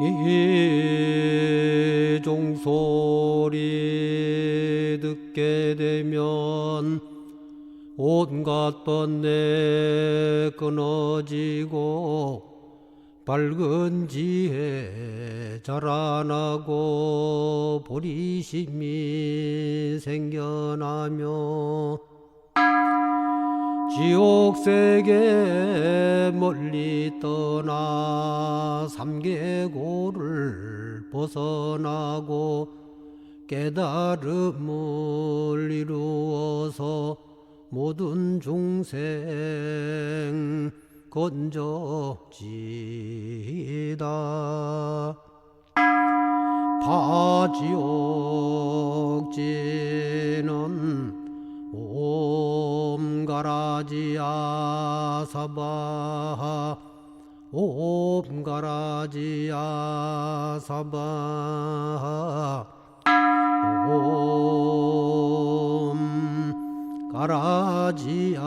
이 종소리 듣게 되면 온갖 번뇌 끊어지고 밝은 지혜 자라나고 보리심이 생겨나며 지옥 세계 멀리 떠나 삼계고를 벗어나고 깨달음을 이루어서 모든 중생 건져지다. 파지옥지 가라지야 사바 옴 가라지야 사바 옴 가라지야